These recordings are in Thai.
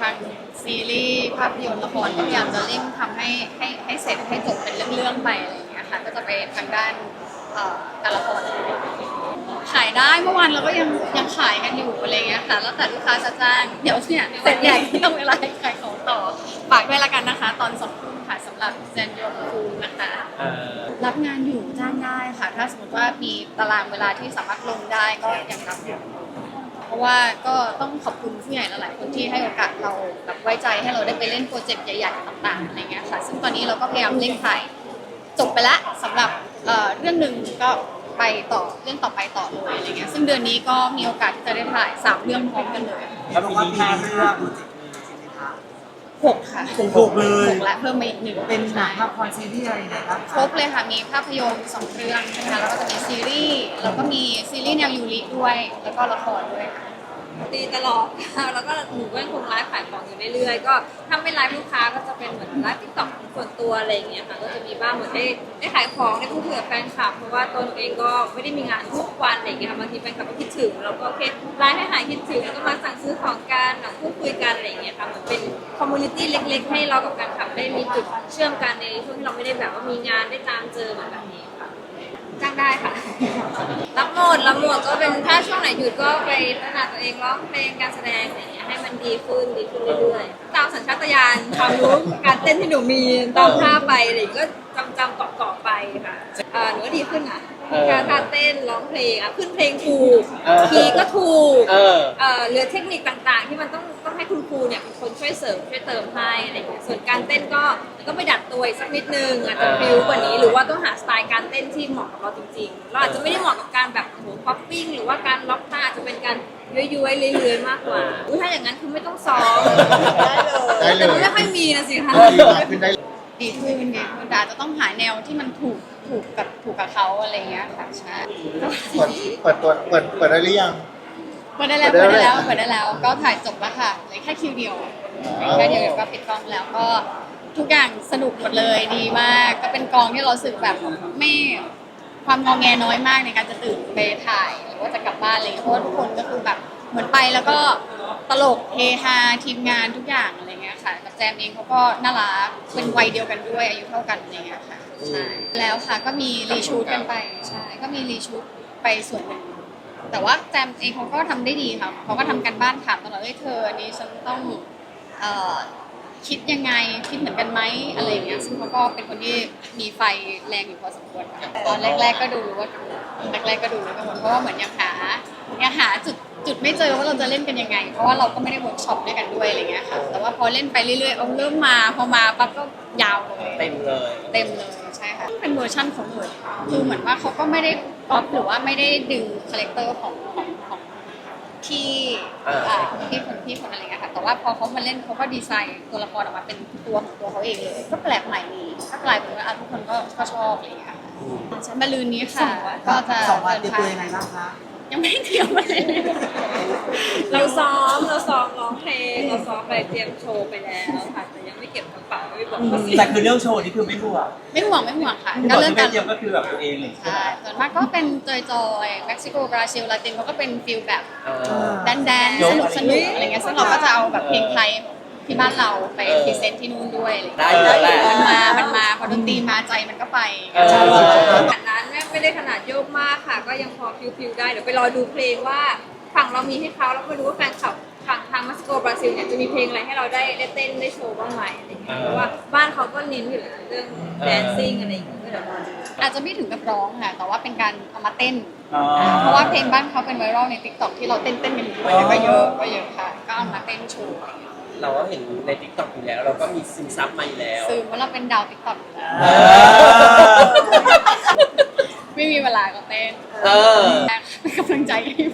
ทางซีรีส์ภาพยนตร์ละครก็พยายามจะเร่งทำให้ให้ให้เสร็จให้จบเป็นเรื่องๆไปอะไรอย่างเงี้ยค่ะก็จะไปทางด้านเอ่อการละครขายได้เมื่อวานเราก็ยังยังขายกันอยู่อะไรเงี้ยค่ะแล้วแต่ลูกค้าจะจ้างเดี๋ยวเนี่ยเสร็จใหญ่ที่ต้องเวลาขายของต่อฝากด้วยละกันนะคะ ตอนสองทุ่มค่ะสำหรับเซนโยคูนะคะ เออรับงานอยู่จ้างได้ค่ะ ถ้าสมมติว่ามีตารางเวลาที่สามารถลงได้ก็ยังรับอยู่ ราะว่าก็ต้องขอบคุณผู้ใหญ่หลายๆคนที่ให้โอกาสเราแบบไว้ใจให้เราได้ไปเล่นโปรเจกต์ใหญ่ๆต่างๆอะไรเงี้ยค่ะ ซึ่งตอนนี้เราก็พยายามเร่งถ่ายจบไปละสำหรับเอ่อเรื่องหนึ่งก็ไปต่อเรื่องต่อไปต่อเลยอะไรเงี้ยซึ่งเดือนนี้ก็มีโอกาสที่จะได้ถ่ายสามเรื่องพร้อมกันเลยแล้วบอกปีว่านี้แพ้มีเรื่องโปรเจกต์เลยใช่ไหมคะหกค่ะหกเลยหกและเพิ่มมาอีกหนึ่งเป็นหนังใช่ละครซีรีส์อะไรเนี่ยครับครบเลยค่ะมีภาพยนตร์สองเรื่องนะคะแล้วก็จะมีซีรีส์แล้วก็มีซีรีส์แนวยูริด้วย แล้วก็ละครด้วยค่ะ ดีตลอด แล้วก็หนูก็ยังคงไลฟ์ขายของอยู่เรื่อยๆ ก็ถ้าไม่ไลฟ์ลูกค้าก็จะเป็นเหมือนไลฟ์ติ๊กต็อกส่วนตัวอะไรอย่างเงี้ยค่ะ ก็จะมีบ้างเหมือนได้ได้ขายของได้พูดคุยกับแฟนคลับ เพราะว่าตัวหนูเองก็ไม่ได้มีงานทุกวันอะไรอย่างเงี้ยค่ะบางทีแฟนคลับก็คิดถึงเราก็โอเคไลฟ์ให้หายคิดถึงแล้วก็มาสั่งซื้อของกันแบบพูดคุยกันอะไรอย่างเงี้ยค่ะ เหมือนเป็นคอมมูนิตี้เล็ก ๆ ให้เรากับแฟนคลับได้มีจุดเชื่อมกันในช่วงที่เราไม่ได้แบบว่ามีงานได้ตามเจอเหมือนแบบนี้ค่ะ จ้างได้ค่ะ รับหมดรับหมดก็เป็นถ้าช่วงไหนหยุดก็ไปพัฒนาตัวเองร้องเพลงการแสดงอะไรอย่างเงี้ยให้มันดีขึ้นดีขึ้นเรื่อยๆตามสัญชาตญาณความรู้การเต้นที่หนูมีตามท่าไปอะไรอย่างเงี้ยก็จำจำเกาะเกาะๆไปค่ะเอ่อหนูก็ดีขึ้นอะ การท่าเต้นร้องเพลงอะขึ้นเพลงถูกเออ คีย์ก็ถูกเออ เอ่อเหลือเทคนิคต่างๆ ที่มันต้องต้องให้คุณครูเนี่ยเป็นคนช่วยเสริมช่วยเติมให้อะไรอย่างเงี้ยส่วนการเต้นก็ก็ไปดัดตัวอีกสักนิดนึงอาจจะพริ้วกว่านี้หรือว่าต้องหาสไตล์การเต้นที่เหมาะกับเราจริงๆเราอาจจะไม่ได้เหมาะกับการแบบโอ้โหป๊อปปิ้งหรือว่าการล็อกท่าอาจจะเป็นการย้อยๆเลื้อยๆมากกว่าอุ๊ยถ้าอย่างนั้นคือไม่ต้องซ้อมได้เลย แต่มันไม่ค่อยมีนะสิคะ ขึ้นได้ ดีขึ้นดีขึ้นแต่อาจจะต้องหาแนวที่มันถูกถูกกับถูกกับเขาอะไรอย่างเงี้ยค่ะใช่เปิดเปิดตัวเปิดเปิดได้หรือยัง เปิดได้แล้วเปิเปิดดได้ได้แล้แล้ววเปิดได้แล้วก็ถ่ายจบแล้วค่ะเหลือแค่คิวเดียวเหลือแค่เดียวเดี๋ยวก็ปิดกล้องแล้วก็ทุกอย่างสนุกหมดเลยดีมากก็เป็นกองที่เรารู้สึกแบบไม่ความงอแงน้อยมากในการจะตื่นไปถ่ายหรือว่าจะกลับบ้านอะไรอย่างเลยเพราะว่าทุกคนก็คือแบบเหมือนไปแล้วก็ตลกเฮฮาทีมงานทุกอย่างอะไรเงี้ย ค่ะกับแจมเองเขาก็น่ารักเป็นวัยเดียวกันด้วยอายุเท่ากันอะไรเงี้ยค่ะใช่แล้วค่ะก็มีรีชูตกันไปใช่ก็มีรีชูตไปส่วนหนึ่งแต่ว่าแจมเองเขาก็ทำได้ดีค่ะเขาก็ทำกันบ้านถามตลอดเอ้ยเธออันนี้ฉันต้องเอ่อคิดยังไงคิดเหมือนกันไหมอะไรอย่างเงี้ยซึ่งเขาก็เป็นคนที่มีไฟแรงอยู่พอสมควรค่ะตอนแรก ๆ ก็ดูว่าแรกๆก็ดูกังวลเพราะว่าเหมือนยังหายังหาจุด จุดไม่เจอว่าเราจะเล่นกันยังไง เพราะว่าเราก็ไม่ได้เวิร์กช็อปด้วยกันด้วยอะไรเงี้ยค่ะแต่ว่าพอเล่นไปเรื่อยๆเอาเริ่มมาพอมาปั๊บก็ยาวเลยเต็มเลยเต็มเลยใช่ค่ะเป็นเวอร์ชั่นของหนูคือเหมือนว่าเขาก็ไม่ได้ก๊อปหรือว่าไม่ได้ดึงคาแรคเตอร์ของของของพี่อ่าพี่คนพี่คนอะไรเงี้ยค่ะแต่ว่าพอเขามาเล่นเขาก็ดีไซน์ตัวละครออกมาเป็นตัวของตัวเขาเองเลยก็แปลกใหม่ดีก็กลายเป็นว่าอะทุกคนก็ก็ชอบอะไรเงี้ยค่ะฉันบรรลืนนี้ค่ะก็จะสองวันเตรีเดิยมนตัวทางยังไงบ้างคะ ยังไม่ได้เตรียมอะไรเลยเราซ้อมเราซ้อมร้องเพลงเราซ้อมไปเตรียมโชว์ไปแล้วค่ะแต่ยังไม่เก็บกระเป๋าไม่บอกว่าแต่คือเรื่องโชว์นี่คือไม่ห่วงไม่ห่วงไม่ห่วงค่ะที่บก็อกเริ่มที่กัไม่นเตรียมก็คือแบบตัวเองเลยใช่ใช่ไหมส่วนมากก็เป็นจอยจอยๆเม็กซิโกบราซิลลาตินเขาก็เป็นฟิลแบบเออ แดนแดนยกสนุกสนุกอะไรเงี้ยซึ่งเราก็จะเอาแบบเพลงไทยที่บ้านเราไปเออพรีเซนต์ที่นู่นด้วยอะไรได้เงี้ยอยู่แล้วแหละ มันมามันมาพอดนตรีมาใจมันก็ไปเออขนาดนั้น ไม่ได้ขนาดโยกมากค่ะ ก็ยังพอฟิวๆได้ เดี๋ยวไปรอดูเพลงว่าฝั่งเรามีให้เขาแล้วก็ดูว่าแฟนคลับฝั่งทางมัสโกบราซิลเนี่ยจะมีเพลงอะไรให้เราได้ได้เต้นได้โชว์บ้างไหมอะไรอย่างเงี้ยเพราะว่าบ้านเขาก็เน้นอยู่แล้วเรื่องแดนซิ่งอะไรอย่างเงี้ยก็เดี๋ยวรอดูอาจจะไม่ถึงกับร้องค่ะ แต่ว่าเป็นการเอามาเต้น อ๋อ เพราะว่าเพลงบ้านเขาเป็นไวรัลในทิกตอกที่เราเต้นเต้นๆกันอยู่ด้วยเนี่ยก็เยอะก็เยอะค่ะ ก็เอามาเต้นโชว์อะไรเงี้ยเราก็เห็นในทิกตอกอยู่แล้ว เราก็มีซึมซับมาอยู่แล้วซึมว่าเราเป็นดาวทิกตอก เออ ไม่มีเวลาก็เต้นเออ เป็นกำลังใจให้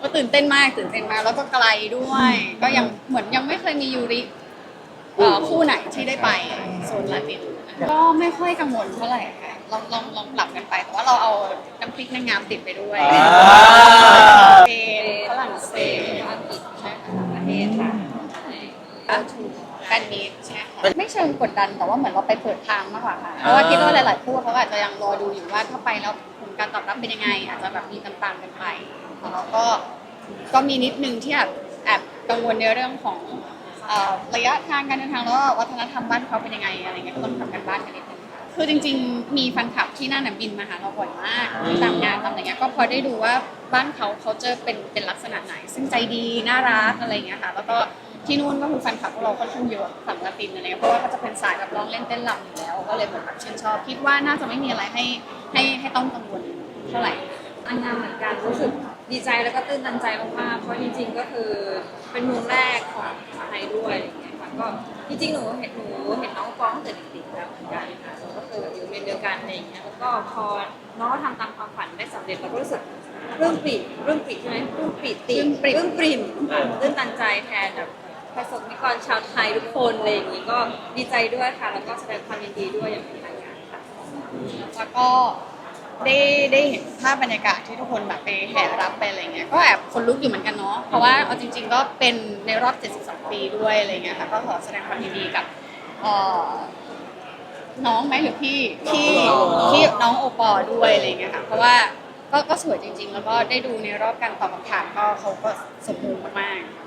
ก็ตื่นเต้นมากตื่นเต้นมากแล้วก็ไกลด้วย ก็ยังเหมือนยังไม่เคยมียูริเอ่อคู่ไหนที่ได้ไปโซนลาตินก็ไม่ค่อยกังวลเท่าไหร่ค่ะลองลองลองปรับกันไป แต่ว่าเราเอาน้ำพริกนางงามติดไปด้วยอ่า สเปนฝรั่งเศสอังกฤษใช่ค่ะต่างประเทศค่ะก็ถูกแฟนมีตใช่ค่ะไม่เชิงกดดันแต่ว่าเหมือนเราไปเปิดทางมากกว่าค่ะเพราะว่าคิดว่าหลายๆคู่เขาอาจจะยังรอดูอยู่ว่าถ้าไปแล้วผลการตอบรับเป็นยังไง อาจจะแบบมีตามๆกันไปแต่เราก็ก็มีนิดนึงที่แบบแอบกังวลในเรื่องของเอ่อระยะทางการเดินทางแล้วก็วัฒนธรรมบ้านเขาเป็นยังไงอะไรเงี้ยก็ต้องทำกันบ้านกันนิดนึงค่ะคือจริง ๆ มีแฟนคลับที่นั่นน่ะบินมาหาเราบ่อยมากตามงานตามอะไรเงี้ยก็พอได้ดูว่าบ้านเขาเขาจะเป็นเป็นลักษณะไหน ซึ่งใจดีน่ารักอะไรเงี้ยค่ะ แล้วก็ ที่นู่นก็คือแฟนคลับของเราค่อนข้างเยอะฝั่งละตินอะไรเงี้ยเพราะว่าเขาจะเป็นสายแบบร้องเล่นเต้นรำอยู่แล้ว ก็เลยเหมือนแบบชื่นชอบ คิดว่าน่าจะไม่มีอะไรให้ให้ให้ต้องกังวลเท่าไหร่ อันงานเหมือนกันรู้สึกดีใจแล้วก็ตื้นตันใจมากๆเพราะจริง ๆ ก็คือเป็นเมืองแรกของไทยด้วยอะไรอย่างเงี้ยค่ะก็จริงๆหนูเห็นหนูเห็นน้องฟ้องตั้งแต่เด็กๆแล้วเหมือนกันค่ะแล้วก็คืออยู่เรียนเดียวกันอะไรอย่างเงี้ยแล้วก็พอน้องเขาทำตามความฝันได้สำเร็จเราก็รู้สึกเรื่องปริ่มเรื่องปริ่มใช่ไหมเรื่องปริ่มติปลื้มปรีเรื่องปริ่มตื้นตันใจแทนแบบ ประสบนิกรชาวไทยทุกคนอะไรอย่างงี้ก็ดีใจด้วยค่ะ แล้วก็แสดงความยินดีด้วยอย่างเป็นทางการค่ะแล้วก็ได้ได้เห็นภาพบรรยากาศที่ทุกคนแบบไปแห่รับไปอะไรเงี้ยก็แอบคนลุกอยู่เหมือนกันเนาะเพราะว่าเอาจริง ๆ ก็เป็นในรอบ 72 ปีด้วยอะไรเงี้ยค่ะก็ขอแสดงความยินดีกับเออน้องไหมหรือพี่ที่ที่น้องโอปอล์ด้วยอะไรเงี้ยค่ะเพราะว่าก็ก็สวยจริง ๆ แล้วก็ได้ดูในรอบการตอบคำถามก็เขาก็สมบูรณ์มากๆ